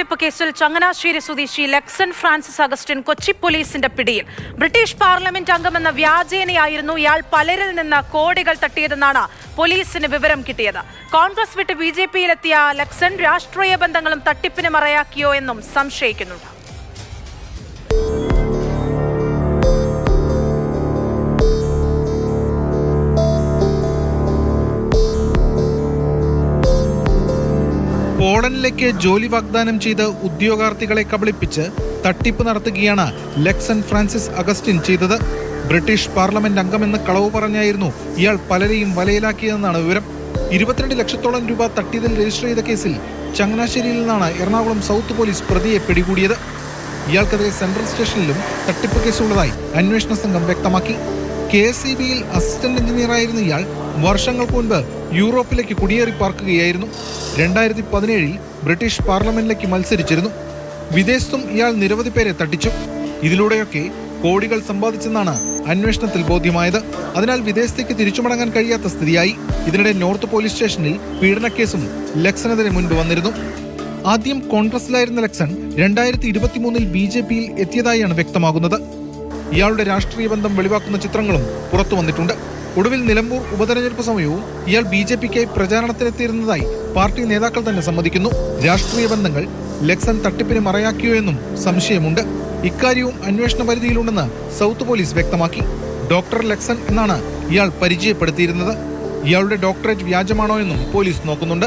തട്ടിപ്പ് കേസിൽ ചങ്ങനാശ്ശേരി സ്വദേശി ലക്സൺ ഫ്രാൻസിസ് അഗസ്റ്റിൻ കൊച്ചി പോലീസിന്റെ പിടിയിൽ. ബ്രിട്ടീഷ് പാർലമെന്റ് അംഗമെന്ന വ്യാജേനയായിരുന്നു ഇയാൾ പലരിൽ നിന്ന് കോടികൾ തട്ടിയതെന്നാണ് പോലീസിന് വിവരം കിട്ടിയത്. കോൺഗ്രസ് വിട്ട് ബി ജെ പിയിലെത്തിയ ലക്സൺ രാഷ്ട്രീയ ബന്ധങ്ങളും തട്ടിപ്പിന് മറയാക്കിയോ എന്നും സംശയിക്കുന്നുണ്ട്. പോളണ്ടിലേക്ക് ജോലി വാഗ്ദാനം ചെയ്ത് ഉദ്യോഗാർത്ഥികളെ കബളിപ്പിച്ച് തട്ടിപ്പ് നടത്തുകയാണ് ലെക്സൺ ഫ്രാൻസിസ് അഗസ്റ്റിൻ ചെയ്തത്. ബ്രിട്ടീഷ് പാർലമെന്റ് അംഗമെന്ന് കളവ് പറഞ്ഞായിരുന്നു ഇയാൾ പലരെയും വലയിലാക്കിയതെന്നാണ് വിവരം. ഇരുപത്തിരണ്ട് ലക്ഷത്തോളം രൂപ തട്ടിയതിൽ രജിസ്റ്റർ ചെയ്ത കേസിൽ ചങ്ങനാശ്ശേരിയിൽ നിന്നാണ് എറണാകുളം സൗത്ത് പോലീസ് പ്രതിയെ പിടികൂടിയത്. ഇയാൾക്കെതിരെ സെൻട്രൽ സ്റ്റേഷനിലും തട്ടിപ്പ് കേസുള്ളതായി അന്വേഷണ സംഘം വ്യക്തമാക്കി. കെ ഇ ബിയിൽ അസിസ്റ്റന്റ് എഞ്ചിനീയറായിരുന്ന ഇയാൾ വർഷങ്ങൾക്ക് മുൻപ് യൂറോപ്പിലേക്ക് കുടിയേറി പാർക്കുകയായിരുന്നു. രണ്ടായിരത്തി പതിനേഴിൽ ബ്രിട്ടീഷ് പാർലമെന്റിലേക്ക് മത്സരിച്ചിരുന്നു. വിദേശത്തും ഇയാൾ നിരവധി പേരെ തട്ടിച്ചു. ഇതിലൂടെയൊക്കെ കോടികൾ സമ്പാദിച്ചെന്നാണ് അന്വേഷണത്തിൽ ബോധ്യമായത്. അതിനാൽ വിദേശത്തേക്ക് തിരിച്ചു മടങ്ങാൻ കഴിയാത്ത സ്ഥിതിയായി. ഇതിനിടെ നോർത്ത് പോലീസ് സ്റ്റേഷനിൽ പീഡനക്കേസും ലക്സനെതിരെ മുൻപ് വന്നിരുന്നു. ആദ്യം കോൺഗ്രസിലായിരുന്ന ലക്സൺ രണ്ടായിരത്തി ഇരുപത്തിമൂന്നിൽ ബി ജെ പിയിൽ എത്തിയതായാണ് വ്യക്തമാകുന്നത്. ഇയാളുടെ രാഷ്ട്രീയ ബന്ധം വെളിവാക്കുന്ന ചിത്രങ്ങളും പുറത്തു വന്നിട്ടുണ്ട്. ഒടുവിൽ നിലമ്പൂർ ഉപതെരഞ്ഞെടുപ്പ് സമയവും ഇയാൾ ബി ജെ പിക്കായി പ്രചാരണത്തിനെത്തിയിരുന്നതായി പാർട്ടി നേതാക്കൾ തന്നെ സമ്മതിക്കുന്നു. രാഷ്ട്രീയ ബന്ധങ്ങൾ ലക്സൺ തട്ടിപ്പിന് മറയാക്കിയോ എന്നും സംശയമുണ്ട്. ഇക്കാര്യവും അന്വേഷണ പരിധിയിലുണ്ടെന്ന് സൗത്ത് പോലീസ് വ്യക്തമാക്കി. ഡോക്ടർ ലക്സൺ എന്നാണ് ഇയാൾ പരിചയപ്പെടുത്തിയിരുന്നത്. ഇയാളുടെ ഡോക്ടറേറ്റ് വ്യാജമാണോ എന്നും പോലീസ് നോക്കുന്നുണ്ട്.